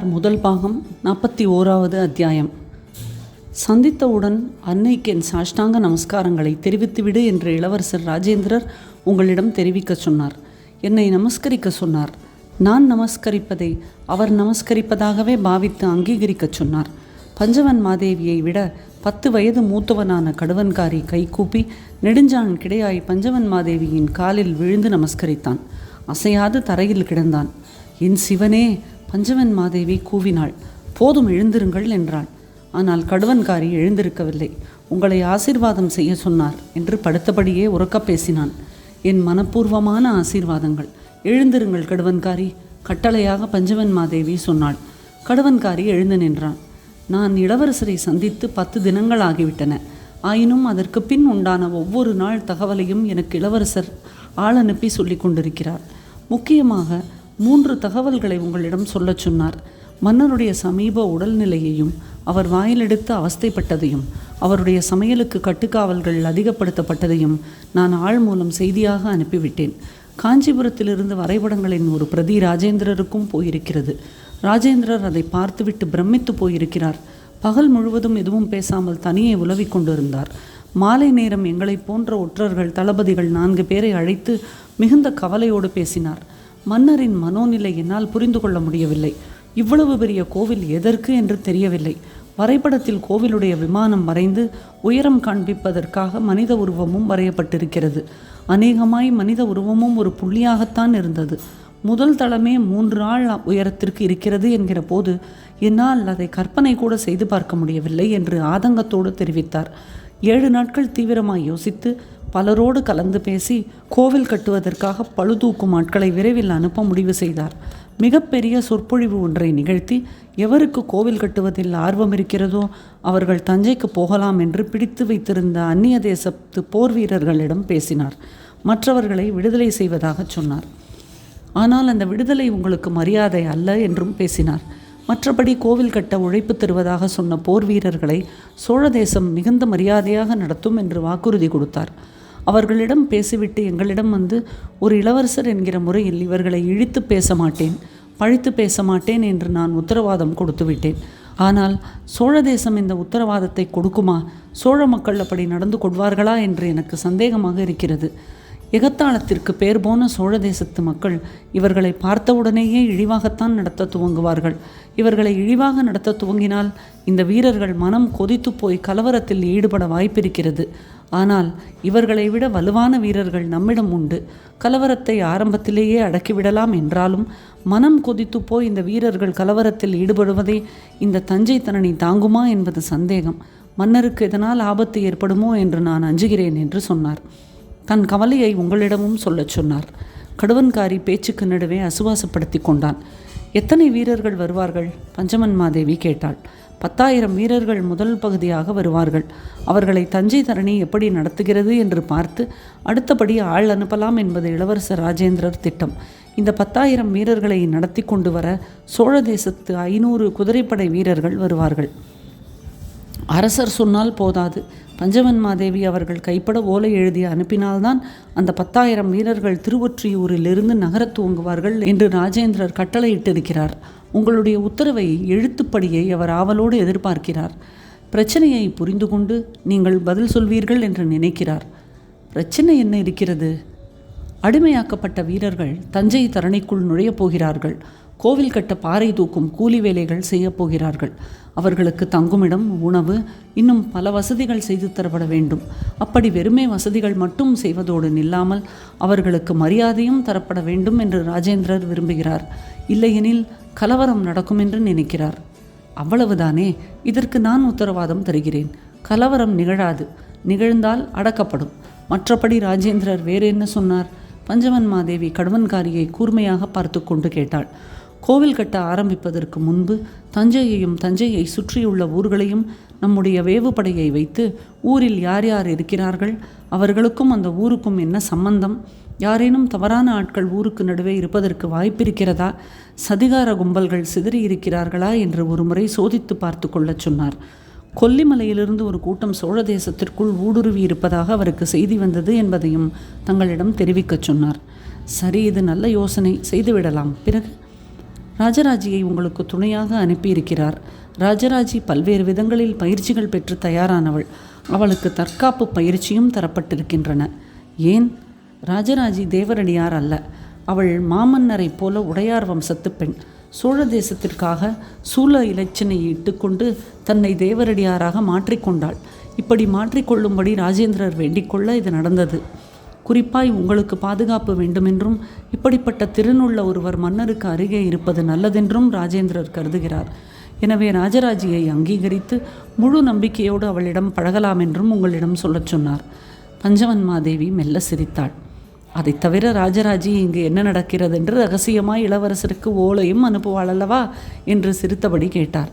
முதல் பாகம் நாற்பத்தி ஓராவது அத்தியாயம். சந்தித்தவுடன் அன்னைக்கு என் சாஷ்டாங்க நமஸ்காரங்களை தெரிவித்துவிடு என்று இளவரசர் ராஜேந்திரர் உங்களிடம் தெரிவிக்கச் சொன்னார். என்னை நமஸ்கரிக்க சொன்னார். நான் நமஸ்கரிப்பதை அவர் நமஸ்கரிப்பதாகவே பாவித்து அங்கீகரிக்கச் சொன்னார். பஞ்சவன் மாதேவியை விட பத்து வயது மூத்தவனான கடுவன்காரி கைகூப்பி நெடுஞ்சான் கிடையாய் பஞ்சவன் மாதேவியின் காலில் விழுந்து நமஸ்கரித்தான். அசையாது தரையில் கிடந்தான். என் சிவனே பஞ்சவன் மாதேவி கூவினாள். போதும் எழுந்திருங்கள் என்றான் ஆனால் கடுவன்காரி எழுந்திருக்கவில்லை. உங்களை ஆசீர்வாதம் செய்ய சொன்னார் என்று படுத்தபடியே உறக்கப் பேசினான். என் மனப்பூர்வமான ஆசீர்வாதங்கள். எழுந்திருங்கள் கடுவன்காரி கட்டளையாக பஞ்சவன் மாதேவி சொன்னாள். கடுவன்காரி எழுந்து நின்றான். நான் இளவரசரை சந்தித்து பத்து தினங்கள் ஆகிவிட்டன. ஆயினும் அதற்கு பின் உண்டான ஒவ்வொரு நாள் தகவலையும் எனக்கு இளவரசர் ஆள் அனுப்பி சொல்லிக் கொண்டிருக்கிறார். முக்கியமாக மூன்று தகவல்களை உங்களிடம் சொல்லச் சொன்னார். மன்னருடைய சமீப உடல்நிலையையும் அவர் வாயிலெடுத்து அவஸ்தைப்பட்டதையும் அவருடைய சமையலுக்கு கட்டுக்காவல்கள் அதிகப்படுத்தப்பட்டதையும் நான் ஆள் மூலம் செய்தியாக அனுப்பிவிட்டேன். காஞ்சிபுரத்திலிருந்து வரைபடங்களின் ஒரு பிரதி ராஜேந்திரருக்கும் போயிருக்கிறது. ராஜேந்திரர் அதை பார்த்துவிட்டு பிரமித்து போயிருக்கிறார். பகல் முழுவதும் எதுவும் பேசாமல் தனியே உலவிக் கொண்டிருந்தார். மாலை நேரம் எங்களைப் போன்ற ஒற்றர்கள் தளபதிகள் நான்கு பேரை அழைத்து மிகுந்த கவலையோடு பேசினார். மன்னரின் மனோநிலை என்னால் புரிந்து கொள்ள முடியவில்லை. இவ்வளவு பெரிய கோவில் எதற்கு என்று தெரியவில்லை. வரைபடத்தில் கோவிலுடைய விமானம் வரைந்து உயரம் காண்பிப்பதற்காக மனித உருவமும் வரையப்பட்டிருக்கிறது. அநேகமாய் மனித உருவமும் ஒரு புள்ளியாகத்தான் இருந்தது. முதல் தளமே மூன்று ஆள் உயரத்திற்கு இருக்கிறது என்கிற போது என்னால் அதை கற்பனை கூட செய்து பார்க்க முடியவில்லை என்று ஆதங்கத்தோடு தெரிவித்தார். ஏழு நாட்கள் தீவிரமாய் யோசித்து பலரோடு கலந்து பேசி கோவில் கட்டுவதற்காக பழுதூக்கும் ஆட்களை விரைவில் அனுப்ப முடிவு செய்தார். மிகப்பெரிய சொற்பொழிவு ஒன்றை நிகழ்த்தி எவருக்கு கோவில் கட்டுவதில் ஆர்வம் இருக்கிறதோ அவர்கள் தஞ்சைக்கு போகலாம் என்று பிடித்து வைத்திருந்த அந்நிய தேசத்து போர் வீரர்களிடம் பேசினார். மற்றவர்களை விடுதலை செய்வதாகச் சொன்னார். ஆனால் அந்த விடுதலை உங்களுக்கு மரியாதை அல்ல என்றும் பேசினார். மற்றபடி கோவில் கட்ட உழைப்பு தருவதாக சொன்ன போர் வீரர்களை சோழ தேசம் மிகுந்த மரியாதையாக நடத்தும் என்று வாக்குறுதி கொடுத்தார். அவர்களிடம் பேசிவிட்டு எங்களிடம் வந்து ஒரு இளவரசர் என்கிற முறையில் இவர்களை இழித்து பேச மாட்டேன் பழித்து பேச மாட்டேன் என்று நான் உத்தரவாதம் கொடுத்து விட்டேன் ஆனால் சோழ தேசம் இந்த உத்தரவாதத்தை கொடுக்குமா? சோழ மக்கள் அப்படி நடந்து கொள்வார்களா? என்று எனக்கு சந்தேகமாக இருக்கிறது. எகத்தாளத்திற்கு பேர் போன சோழ தேசத்து மக்கள் இவர்களை பார்த்தவுடனேயே இழிவாகத்தான் நடத்த துவங்குவார்கள். இவர்களை இழிவாக நடத்த துவங்கினால் இந்த வீரர்கள் மனம் கொதித்து போய் கலவரத்தில் ஈடுபட வாய்ப்பிருக்கிறது. ஆனால் இவர்களை விட வலுவான வீரர்கள் நம்மிடம் உண்டு. கலவரத்தை ஆரம்பத்திலேயே அடக்கிவிடலாம் என்றாலும் மனம் கொதித்து போய் இந்த வீரர்கள் கலவரத்தில் ஈடுபடுவதை இந்த தஞ்சை தனனி தாங்குமா என்பது சந்தேகம். மன்னருக்கு இதனால் ஆபத்து ஏற்படுமோ என்று நான் அஞ்சுகிறேன் என்று சொன்னார். தன் கவலையை உங்களிடமும் சொல்லச் சொன்னார். கடுவன்காரி பேச்சுக்கு நடுவே அசுவாசப்படுத்தி கொண்டான். எத்தனை வீரர்கள் வருவார்கள்? பஞ்சமன் மாதேவி கேட்டாள். பத்தாயிரம் வீரர்கள் முதல் பகுதியாக வருவார்கள். அவர்களை தஞ்சை தரணி எப்படி நடத்துகிறது என்று பார்த்து அடுத்தபடி ஆள் அனுப்பலாம் என்பது இளவரசர் ராஜேந்திரர் திட்டம். இந்த பத்தாயிரம் வீரர்களை நடத்தி கொண்டு வர சோழ தேசத்து ஐநூறு குதிரைப்படை வீரர்கள் வருவார்கள். அரசர் சொன்னால் போதாது. பஞ்சவன் மாதேவி அவர்கள் கைப்பட ஓலை எழுதி அனுப்பினால்தான் அந்த பத்தாயிரம் வீரர்கள் திருவொற்றியூரிலிருந்து நகரத் துவங்குவார்கள் என்று ராஜேந்திரர் கட்டளையிட்டிருக்கிறார். உங்களுடைய உத்தரவை எழுத்துப்படியை அவர் ஆவலோடு எதிர்பார்க்கிறார். பிரச்சனையை புரிந்து கொண்டு நீங்கள் பதில் சொல்வீர்கள் என்று நினைக்கிறார். பிரச்சனை என்ன இருக்கிறது? அடிமையாக்கப்பட்ட வீரர்கள் தஞ்சை தரணிக்குள் நுழையப் போகிறார்கள். கோவில் கட்ட பாறை தூக்கும் கூலி வேலைகள் செய்யப் போகிறார்கள். அவர்களுக்கு தங்குமிடம் உணவு இன்னும் பல வசதிகள் செய்து தரப்பட வேண்டும். அப்படி வெறுமே வசதிகள் மட்டும் செய்வதோடு நில்லாமல் அவர்களுக்கு மரியாதையும் தரப்பட வேண்டும் என்று ராஜேந்திரர் விரும்புகிறார். இல்லையெனில் கலவரம் நடக்கும் என்று நினைக்கிறார். அவ்வளவுதானே? இதற்கு நான் உத்தரவாதம் தருகிறேன். கலவரம் நிகழாது. நிகழ்ந்தால் அடக்கப்படும். மற்றபடி ராஜேந்திரர் வேறு என்ன சொன்னார்? பஞ்சவன் மாதேவி கடுவன்காரியை கூர்மையாக பார்த்து கொண்டு கேட்டாள். கோவில் கட்ட ஆரம்பிப்பதற்கு முன்பு தஞ்சையையும் தஞ்சையை சுற்றியுள்ள ஊர்களையும் நம்முடைய வேவுபடையை வைத்து ஊரில் யார் யார் இருக்கிறார்கள் அவர்களுக்கும் அந்த ஊருக்கும் என்ன சம்பந்தம் யாரேனும் தவறான ஆட்கள் ஊருக்கு நடுவே இருப்பதற்கு வாய்ப்பிருக்கிறதா சதிகார கும்பல்கள் சிதறி இருக்கிறார்களா என்று ஒருமுறை சோதித்து பார்த்து கொள்ளச் சொன்னார். கொல்லிமலையிலிருந்து ஒரு கூட்டம் சோழ தேசத்திற்குள் ஊடுருவி இருப்பதாக அவருக்கு செய்தி வந்தது என்பதையும் தங்களிடம் தெரிவிக்கச் சொன்னார். சரி இது நல்ல யோசனை செய்துவிடலாம். பிறகு? ராஜராஜியை உங்களுக்கு துணையாக அனுப்பியிருக்கிறார். ராஜராஜி பல்வேறு விதங்களில் பயிற்சிகள் பெற்று தயாரானவள். அவளுக்கு தற்காப்பு பயிற்சியும் தரப்பட்டிருக்கின்றன. ஏன்? ராஜராஜி தேவரடியார் அல்ல. அவள் மாமன்னரைப் போல உடையார் வம்சத்து பெண். சோழ தேசத்திற்காக சூழ இலச்சினை இட்டுக்கொண்டு தன்னை தேவரடியாராக மாற்றிக்கொண்டாள் இப்படி மாற்றிக்கொள்ளும்படி ராஜேந்திரர் வேண்டிக்கொள்ள இது நடந்தது. குறிப்பாய் உங்களுக்கு பாதுகாப்பு வேண்டுமென்றும் இப்படிப்பட்ட திறனுள்ள ஒருவர் மன்னருக்கு அருகே இருப்பது நல்லதென்றும் ராஜேந்திரர் கருதுகிறார். எனவே ராஜராஜியை அங்கீகரித்து முழு நம்பிக்கையோடு அவளிடம் பழகலாம் என்றும் உங்களிடம் சொல்லச் சொன்னார். பஞ்சவன்மாதேவி மெல்ல சிரித்தாள். அதைத் தவிர ராஜராஜி இங்கு என்ன நடக்கிறது என்று ரகசியமாய் இளவரசருக்கு ஓலையும் அனுப்புவாள் அல்லவா? என்று சிரித்தபடி கேட்டார்.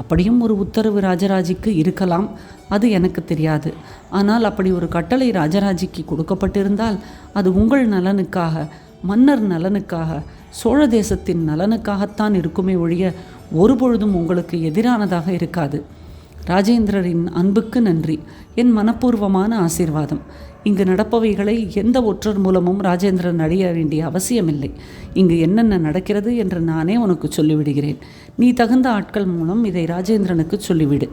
அப்படியும் ஒரு உத்தரவு ராஜராஜிக்கு இருக்கலாம் அது எனக்கு தெரியாது. ஆனால் அப்படி ஒரு கட்டளை ராஜராஜிக்கு கொடுக்கப்பட்டிருந்தால் அது உங்கள் நலனுக்காக மன்னர் நலனுக்காக சோழ தேசத்தின் நலனுக்காகத்தான் இருக்குமே ஒழிய ஒருபொழுதும் உங்களுக்கு எதிரானதாக இருக்காது. ராஜேந்திரரின் அன்புக்கு நன்றி. என் மனப்பூர்வமான ஆசீர்வாதம். இங்கு நடப்பவைகளை எந்த ஒற்றர் மூலமும் ராஜேந்திரன் அடைய வேண்டிய அவசியமில்லை. இங்கு என்னென்ன நடக்கிறது என்று நானே உனக்கு சொல்லிவிடுகிறேன். நீ தகுந்த ஆட்கள் மூலம் இதை ராஜேந்திரனுக்கு சொல்லிவிடு.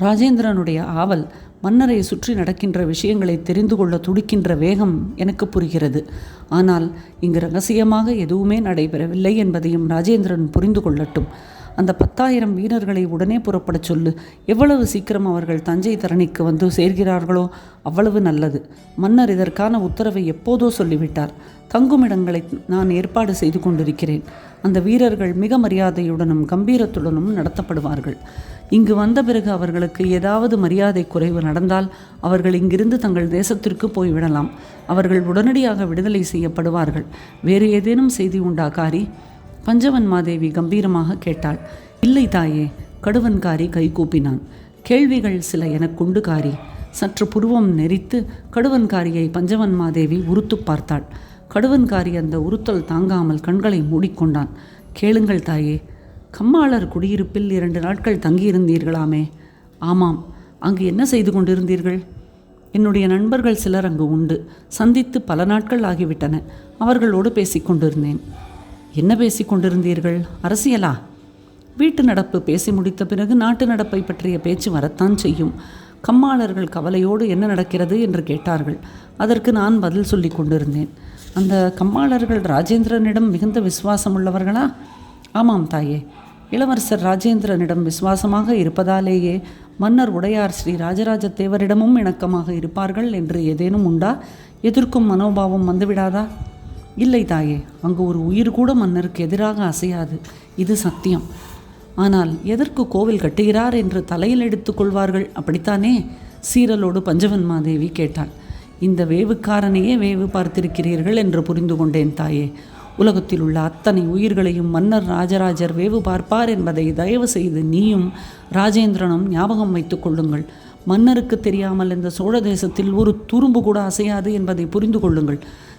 ராஜேந்திரனுடைய ஆவல் மன்னரை சுற்றி நடக்கின்ற விஷயங்களை தெரிந்து கொள்ள துடிக்கின்ற வேகம் எனக்கு புரிகிறது. ஆனால் இங்கு ரகசியமாக எதுவுமே நடைபெறவில்லை என்பதையும் ராஜேந்திரன் புரிந்து கொள்ளட்டும். அந்த பத்தாயிரம் வீரர்களை உடனே புறப்படச் சொல்லு. எவ்வளவு சீக்கிரம் அவர்கள் தஞ்சை தரணிக்கு வந்து சேர்கிறார்களோ அவ்வளவு நல்லது. மன்னர் இதற்கான உத்தரவை எப்போதோ சொல்லிவிட்டார். தங்குமிடங்களை நான் ஏற்பாடு செய்து கொண்டிருக்கிறேன். அந்த வீரர்கள் மிக மரியாதையுடனும் கம்பீரத்துடனும் நடத்தப்படுவார்கள். இங்கு வந்த பிறகு அவர்களுக்கு ஏதாவது மரியாதை குறைவு நடந்தால் அவர்கள் இங்கிருந்து தங்கள் தேசத்திற்கு போய்விடலாம் அவர்கள் உடனடியாக விடுதலை செய்யப்படுவார்கள். வேறு ஏதேனும் செய்தி உண்டா காரி? பஞ்சவன் மாதேவி கம்பீரமாக கேட்டாள் இல்லை தாயே கடுவன்காரி கைகூப்பினான் கேள்விகள் சில எனக்குண்டு காரி. சற்று புருவம் நெறித்து கடுவன்காரியை பஞ்சவன் மாதேவி உறுத்து பார்த்தாள். கடுவன்காரி அந்த உறுத்தல் தாங்காமல் கண்களை மூடிக்கொண்டான். கேளுங்கள் தாயே கம்மாளர் குடியிருப்பில் இரண்டு நாட்கள் தங்கியிருந்தீர்களாமே. ஆமாம் அங்கு என்ன செய்து கொண்டிருந்தீர்கள்? என்னுடைய நண்பர்கள் சிலர் அங்கு உண்டு. சந்தித்து பல நாட்கள் ஆகிவிட்டன. அவர்களோடு பேசிக்கொண்டிருந்தேன் என்ன பேசிக் கொண்டிருந்தீர்கள் அரசியலா? வீட்டு நடப்பு பேசி முடித்த பிறகு நாட்டு நடப்பை பற்றிய பேச்சு வரத்தான் செய்யும். கம்மாளர்கள் கவலையோடு என்ன நடக்கிறது என்று கேட்டார்கள். அதற்கு நான் பதில் சொல்லி கொண்டிருந்தேன். அந்த கம்மாளர்கள் ராஜேந்திரனிடம் மிகுந்த விசுவாசம் உள்ளவர்களா ஆமாம் தாயே. இளவரசர் ராஜேந்திரனிடம் விசுவாசமாக இருப்பதாலேயே மன்னர் உடையார் ஸ்ரீ ராஜராஜ தேவரிடமும் இணக்கமாக இருப்பார்கள் என்று ஏதேனும் உண்டா? எதிர்க்கும் மனோபாவம் வந்துவிடாதா? இல்லை தாயே அங்கு ஒரு உயிர் கூட மன்னருக்கு எதிராக அசையாது. இது சத்தியம். ஆனால் எதற்கு கோவில் கட்டுகிறார் என்று தலையில் எடுத்துக்கொள்வார்கள் அப்படித்தானே? சீரலோடு பஞ்சவன்மாதேவி கேட்டாள். இந்த வேவுக்காரனையே வேவு பார்த்திருக்கிறீர்கள் என்று புரிந்து கொண்டேன் தாயே. உலகத்தில் உள்ள அத்தனை உயிர்களையும் மன்னர் ராஜராஜர் வேவு பார்ப்பார் என்பதை தயவு செய்து நீயும் ராஜேந்திரனும் ஞாபகம் வைத்துக் கொள்ளுங்கள். மன்னருக்கு தெரியாமல் இந்த சோழ தேசத்தில் ஒரு துரும்பு கூட அசையாது என்பதை புரிந்து கொள்ளுங்கள்.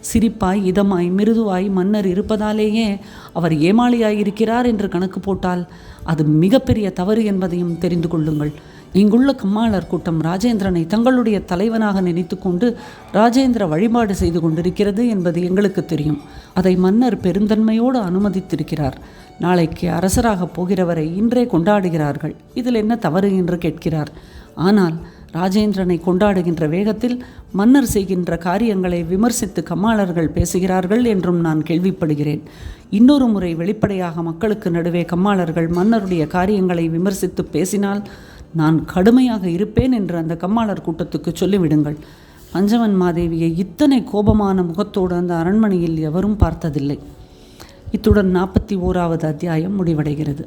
சிரிப்பாய் இதமாய் மிருதுவாய் மன்னர் இருப்பதாலேயே அவர் ஏமாளியாய் இருக்கிறார் என்று கணக்கு போட்டால் அது மிகப்பெரிய தவறு என்பதையும் தெரிந்து கொள்ளுங்கள். இங்குள்ள கம்மாளர் கூட்டம் ராஜேந்திரனை தங்களுடைய தலைவனாக நினைத்துக்கொண்டு ராஜேந்திர வழிபாடு செய்து கொண்டிருக்கிறது என்பது எங்களுக்கு தெரியும். அதை மன்னர் பெருந்தன்மையோடு அனுமதித்திருக்கிறார். நாளைக்கு அரசராக போகிறவரை இன்றே கொண்டாடுகிறார்கள். இதில் என்ன தவறு என்று கேட்கிறார். ஆனால் ராஜேந்திரனை கொண்டாடுகின்ற வேகத்தில் மன்னர் செய்கின்ற காரியங்களை விமர்சித்து கம்மாளர்கள் பேசுகிறார்கள் என்றும் நான் கேள்விப்படுகிறேன். இன்னொரு முறை வெளிப்படையாக மக்களுக்கு நடுவே கம்மாளர்கள் மன்னருடைய காரியங்களை விமர்சித்து பேசினால் நான் கடுமையாக இருப்பேன் என்று அந்த கம்மாளர் கூட்டத்துக்கு சொல்லிவிடுங்கள். பஞ்சவன் மாதேவியை இத்தனை கோபமான முகத்தோடு அந்த அரண்மனையில் எவரும் பார்த்ததில்லை. இத்துடன் நாற்பத்தி ஓராவது அத்தியாயம் முடிவடைகிறது.